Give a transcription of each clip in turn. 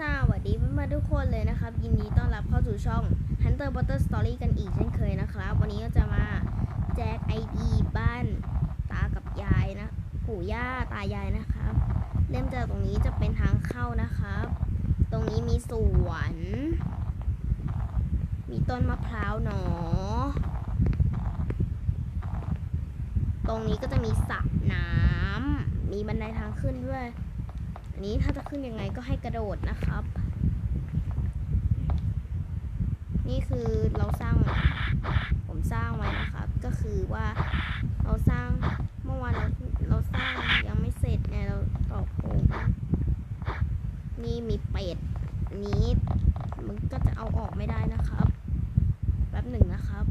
สวัสดีเพื่อนๆทุกคนเลยนะครับ ยินดีต้อนรับเข้าสู่ช่อง Hunter Butter Story กันอีกเช่นเคยนะครับ วันนี้ก็จะมาแจกไอดีบ้านตากับยายนะ ปู่ย่าตายายนะครับ เริ่มจากตรงนี้จะเป็นทางเข้านะครับ ตรงนี้มีสวน มีต้นมะพร้าวหนอ ตรงนี้ก็จะมีสระน้ำมีบันไดทางขึ้นด้วย อันนี้ถ้าจะขึ้นยังไงก็ให้กระโดดนะครับ นี่คือเราสร้าง ผมสร้างไว้นะครับ ก็คือว่าเราสร้างเมื่อวานเราเราสร้างยังไม่เสร็จไงเราต่อโครงนี่มีเป็ดนี้มันก็จะเอาออกไม่ได้นะครับ แป๊บหนึ่งนะครับ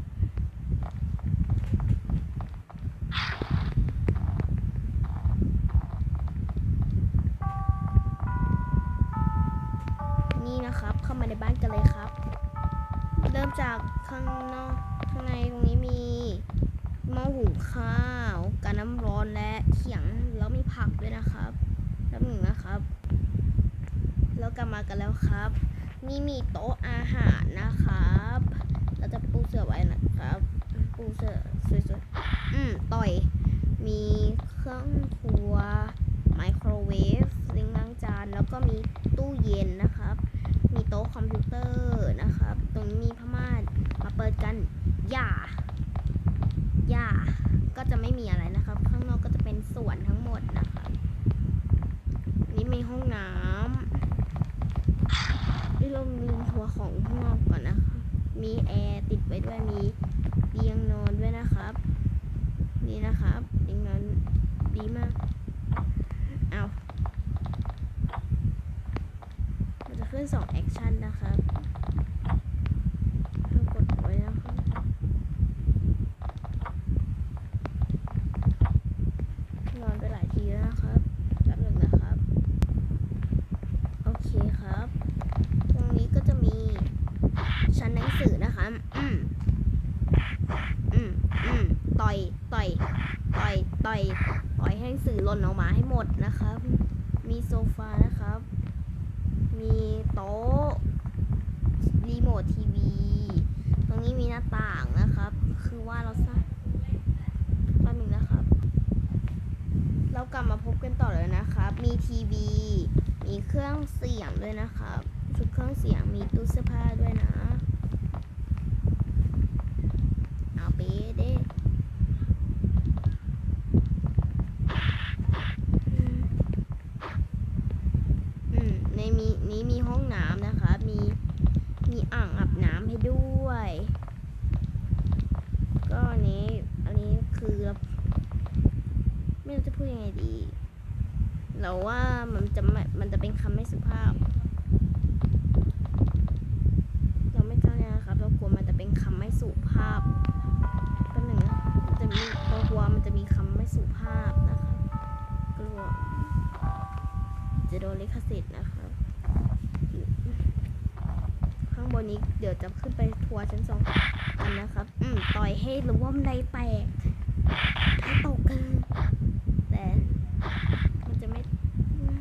บ้านกันเลยครับ เริ่มจากข้างนอกข้างในตรงนี้มีหม้อหุงข้าวกาน้ำร้อนและเขียงแล้วมีผักด้วยนะครับแป๊บหนึ่งนะครับ แล้วกลับมากันแล้วครับ นี่มีโต๊ะอาหารนะครับ เราจะปูเสื่อไว้นะครับ ปูเสื่อสวยๆอืมต่อย มีเครื่องครัว ไมโครเวฟซิงค์ล้างจาน แล้วก็มีตู้เย็นนะครับ มีโต๊ะคอมพิวเตอร์นะครับ ตรงนี้มีผ้าม่านมาเปิดกันอย่าอย่า ก็จะไม่มีอะไรนะครับ ข้างนอกก็จะเป็นสวนทั้งหมดนะครับอันนี้มีห้องน้ำที่เราลืมทัวร์ของข้างนอกก่อนนะคะ มีแอร์ ติดไว้ด้วยมีเตียงนอนด้วยนะครับนี่นะครับเตียงนอนดีมากเอาเราจะขึ้นสองแอคชั่นนะครับเรากดไว้นะครับนอนไปหลายทีแล้วนะครับแป๊บหนึ่งนะครับ โอเคครับ ตรงนี้ก็จะมีชั้นหนังสือนะคะ อืม อืม อืม ต่ อยต่อยต่อยต่อยให้หนังสือหล่นออกมาให้หมดนะครับ มีโซฟานะครับ มีโต๊ะรีโมททีวีตรงนี้มีหน้าต่างนะครับ คือว่าเราสร้างแป๊บนึงนะครับ เรากลับมาพบกันต่อเลยนะครับ มีทีวีมีเครื่องเสียงด้วยนะครับชุดเครื่องเสียงมีตู้เสื้อผ้าด้วยนะ เอาไปเด้ อืมในมีนี้มีห้องน้ำนะคะ มีมีอ่างอาบน้ำให้ด้วย ก็อันนี้ อันนี้คือไม่รู้จะพูดยังไงดี เราว่ามันจะไม่มันจะเป็นคำไม่สุภาพ เราไม่กล้าเลยนะครับ เรากลัวมันจะเป็นคำไม่สุภาพก็หนึ่งนะมันจะมีเรากลัวมันจะมีคำไม่สุภาพนะคะกลัวจะโดนลิขสิทธิ์นะครับข้างบนนี้เดี๋ยวจะขึ้นไปทัวร์ชั้นสองกันนะครับ อืมต่อยให้รู้ว่ามันได้แตกให้ตกกัน แต่มันจะไม่อืม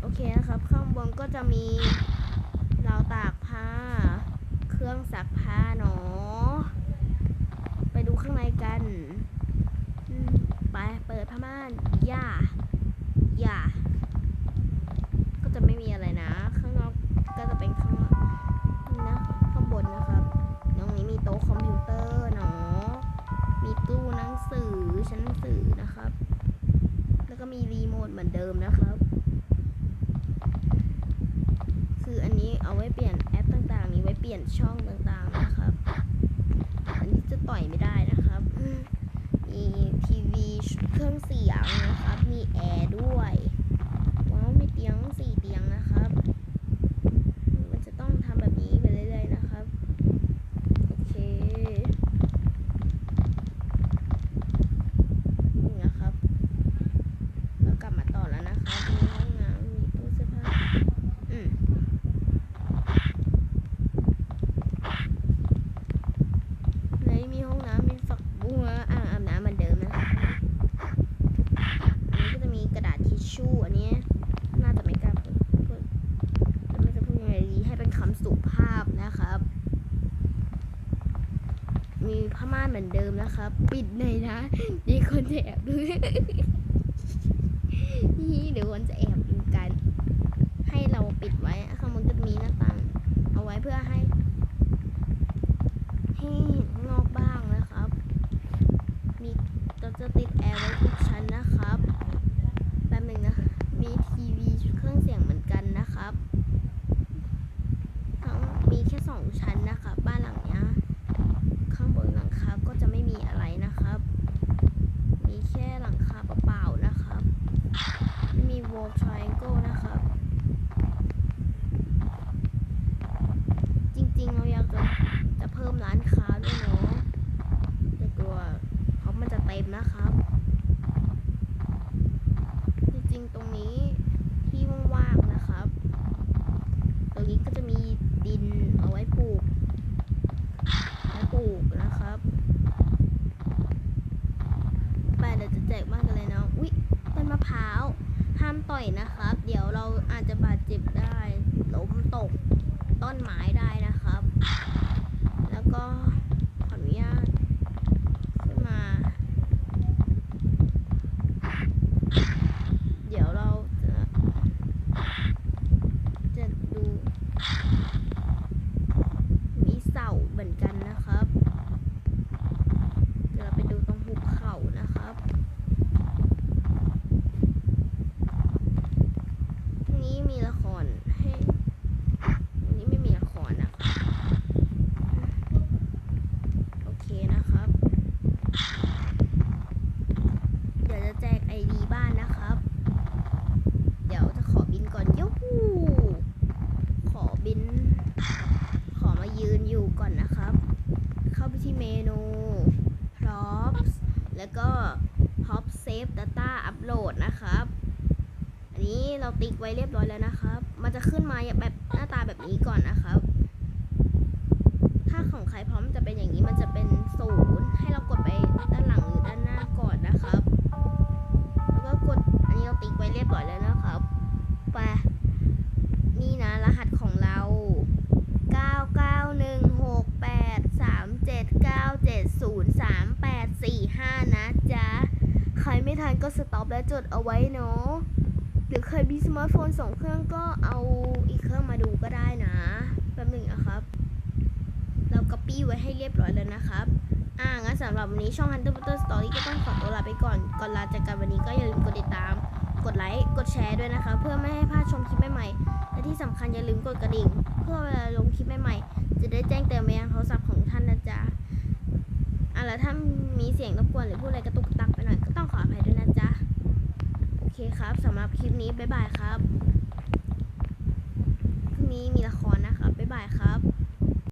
โอเคนะครับ ข้างบนก็ จะมีราวตากผ้า เครื่องซักผ้าเนาะไปดูข้างในกัน ไปเปิดผ้าม่านย่าอย่าก็จะไม่มีอะไรนะ ข้างนอกก็จะเป็นข้างนอกนี่นะข้างบนนะครับตรงนี้มีโต๊ะคอมพิวเตอร์เนาะมีตู้หนังสือชั้นหนังสือนะครับ แล้วก็มีรีโมทเหมือนเดิมนะครับ คืออันนี้เอาไว้เปลี่ยนแอปต่างๆ นี้ไว้ เปลี่ยนช่องต่างๆนะครับ อันนี้จะต่อยไม่ได้นะครับ มีทีวีเครื่องเสียงนะครับ มีแอร์ด้วย ว้าวมีเตียงสี่เตียงนะครับ มันจะต้องทำแบบนี้ไปเรื่อยๆนะครับ โอเค นี่นะครับ เรากลับมาต่อแล้วนะครับ มีห้องน้ำมีตู้เสื้อผ้า อืม ในมีห้องน้ำมีฝักบัวอ่างอาบน้ำเหมือนเดิมนะครับ อันนี้ก็จะมีกระดาษทิชชู่ ผ้าม่าน เหมือนเดิมนะครับ ปิดเลยนะดีคนจะแอบดูนี่เดี๋ยวคนจะแอบดูกัน ให้เราปิดไว้ข้างบนก็มีหน้าต่าง เอาไว้เพื่อให้ให้เห็นข้างนอกบ้างนะครับ มีเราจะติดแอร์ไว้ทุกชั้นนะครับแป๊บหนึ่งนะ มีทีวีเครื่องเสียงเหมือนกันนะครับทั้งมีแค่สองชั้นนะครับ บ้านหลังเนี้ย ข้างบนหลังคาก็จะไม่มีอะไรนะครับ มีแค่หลังคาเปล่าๆนะครับ ไม่มี wall triangle นะครับ จริงๆ เราอยากจะจะเพิ่มร้านค้าด้วยเนาะแต่กลัวเพราะมันจะเต็มนะครับ จริงๆ ตรงนี้ที่ว่างๆ นะครับ ตรงนี้ก็จะมีดินเอาไว้ปลูก ไว้ปลูกนะครับไปเดี๋ยวจะแจกบ้านกันเลยนะ อุ๊ยต้นมะพร้าว ห้ามต่อยนะครับ เดี๋ยวเรา อาจจะบาดเจ็บได้ล้มตกต้นไม้ได้นะครับ แล้วก็ขออนุญาตขึ้นมา เดี๋ยวเราจะ จะดู มีเสาเหมือนกันนะครับ เดี๋ยวเราไปดูตรงหุบเขานะครับตรงนี้มีละครให้ตรงนี้ไม่มีละครนะครับโอเคนะครับ เดี๋ยวจะแจกไอดีบ้านนะครับ เดี๋ยวจะขอบินก่อนยูหูขอบิน ขอมายืนอยู่ ก่อนนะครับ เข้าไปที่เมนู props แล้วก็ pop save data upload นะครับ อันนี้เราติ๊กไว้เรียบร้อยแล้วนะครับ มันจะขึ้นมาแบบหน้าตาแบบนี้ก่อนนะครับ ไม่ทันก็สต็อปแล้วจดเอาไว้เนาะหรือใครมีสมาร์ทโฟนสองเครื่องก็เอาอีกเครื่องมาดูก็ได้นะแป๊บหนึ่งนะครับ เราก๊อปปี้ไว้ให้เรียบร้อยแล้วนะครับอ่างั้นสำหรับวันนี้ช่อง Hunter Butter Story ก็ต้องขอตัวลาไปก่อน ก่อนลาจากกันวันนี้ก็อย่าลืมกดติดตาม กดไลค์ กดแชร์ด้วยนะคะ เพื่อไม่ให้พลาดชมคลิปใหม่ๆ และที่สำคัญอย่าลืมกดกระดิ่ง เพื่อเวลาลงคลิปใหม่ๆ จะได้แจ้งเตือนไปยังโทรศัพท์ของท่านนะจ๊ะอะแล้วถ้ามีเสียงรบกวนหรือพูดอะไรกระตุกตัก ครับสำหรับคลิปนี้บ๊ายบายครับ